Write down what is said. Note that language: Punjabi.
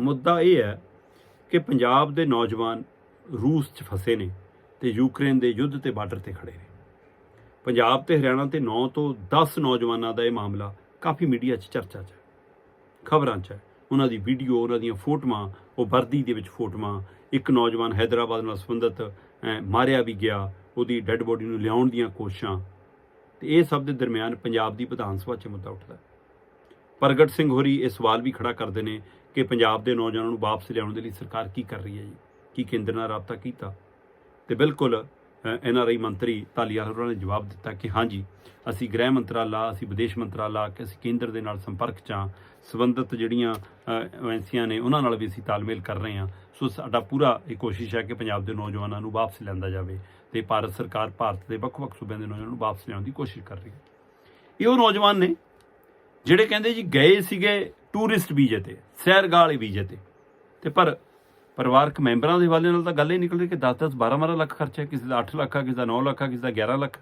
ਮੁੱਦਾ ਇਹ ਹੈ ਕਿ ਪੰਜਾਬ ਦੇ ਨੌਜਵਾਨ ਰੂਸ 'ਚ ਫਸੇ ਨੇ ਤੇ ਯੂਕਰੇਨ ਦੇ ਯੁੱਧ ਤੇ ਬਾਰਡਰ ਤੇ ਖੜੇ ਨੇ। ਪੰਜਾਬ ਤੇ ਹਰਿਆਣਾ ਤੇ 9 ਤੋਂ 10 ਨੌਜਵਾਨਾਂ ਦਾ ਇਹ ਮਾਮਲਾ ਕਾਫੀ ਮੀਡੀਆ 'ਚ ਚਰਚਾ 'ਚ ਹੈ। ਖਬਰਾਂ 'ਚ ਹੈ। ਉਹਨਾਂ ਦੀ ਵੀਡੀਓ, ਉਹਨਾਂ ਦੀਆਂ ਫੋਟੋਆਂ, ਉਹ ਵਰਦੀ ਦੇ ਵਿੱਚ ਫੋਟੋਆਂ, ਇੱਕ ਨੌਜਵਾਨ ਹైదరాబాద్ ਨਾਲ ਸੰਬੰਧਿਤ ਮਾਰਿਆ ਵੀ ਗਿਆ, ਉਹਦੀ ਡੈੱਡ ਬੋਡੀ ਨੂੰ ਲਿਆਉਣ ਦੀਆਂ ਕੋਸ਼ਿਸ਼ਾਂ। ਤੇ ਇਹ ਸਭ ਦੇ ਦਰਮਿਆਨ ਪੰਜਾਬ ਦੀ ਵਿਧਾਨ ਸਭਾ 'ਚ ਮੁੱਦਾ ਉੱਠਦਾ ਹੈ। ਪ੍ਰਗਟ ਸਿੰਘ ਹੋਰੀ ਇਹ ਸਵਾਲ ਵੀ ਖੜਾ ਕਰਦੇ ਨੇ ਕਿ ਪੰਜਾਬ ਦੇ ਨੌਜਵਾਨਾਂ ਨੂੰ ਵਾਪਸ ਲਿਆਉਣ ਦੇ ਲਈ ਸਰਕਾਰ ਕੀ ਕਰ ਰਹੀ ਹੈ ਜੀ? ਕੀ ਕੇਂਦਰ ਨਾਲ ਰਾਬਤਾ ਕੀਤਾ? ਤੇ ਬਿਲਕੁਲ ਐੱਨ ਆਰ ਆਈ ਮੰਤਰੀ ਧਾਲੀਵਾਲ ਹੋਰਾਂ ਨੇ ਜਵਾਬ ਦਿੱਤਾ ਕਿ ਹਾਂਜੀ ਅਸੀਂ ਗ੍ਰਹਿ ਮੰਤਰਾਲਾ, ਅਸੀਂ ਵਿਦੇਸ਼ ਮੰਤਰਾਲਾ, ਕਿ ਅਸੀਂ ਕੇਂਦਰ ਦੇ ਨਾਲ ਸੰਪਰਕ 'ਚ ਹਾਂ, ਸੰਬੰਧਿਤ ਜਿਹੜੀਆਂ ਏਜੰਸੀਆਂ ਨੇ ਉਹਨਾਂ ਨਾਲ ਵੀ ਅਸੀਂ ਤਾਲਮੇਲ ਕਰ ਰਹੇ ਹਾਂ। ਸੋ ਸਾਡਾ ਪੂਰਾ ਇਹ ਕੋਸ਼ਿਸ਼ ਹੈ ਕਿ ਪੰਜਾਬ ਦੇ ਨੌਜਵਾਨਾਂ ਨੂੰ ਵਾਪਸ ਲਿਆਂਦਾ ਜਾਵੇ ਤੇ ਭਾਰਤ ਸਰਕਾਰ ਭਾਰਤ ਦੇ ਵੱਖ-ਵੱਖ ਸੂਬਿਆਂ ਦੇ ਨੌਜਵਾਨਾਂ ਨੂੰ ਵਾਪਸ ਲਿਆਉਣ ਦੀ ਕੋਸ਼ਿਸ਼ ਕਰ ਰਹੀ ਹੈ। ਇਹ ਉਹ ਨੌਜਵਾਨ ਨੇ ਜਿਹੜੇ ਕਹਿੰਦੇ ਜੀ ਗਏ ਸੀਗੇ ਟੂਰਿਸਟ ਵੀਜ਼ੇ ਤੇ, ਸੈਰਗਾਹ ਵਾਲੇ ਵੀਜ਼ੇ ਤੇ। ਤੇ ਪਰ ਪਰਿਵਾਰਕ ਮੈਂਬਰਾਂ ਦੇ ਹਵਾਲੇ ਨਾਲ ਤਾਂ ਗੱਲ ਇਹ ਨਿਕਲ ਰਹੀ ਕਿ 10 10 12 12 ਲੱਖ ਖਰਚਾ ਕਿਸੇ ਦਾ 8 ਲੱਖ ਆ, ਕਿਸੇ ਦਾ 9 ਲੱਖ ਆ, ਕਿਸੇ ਦਾ 11 ਲੱਖ।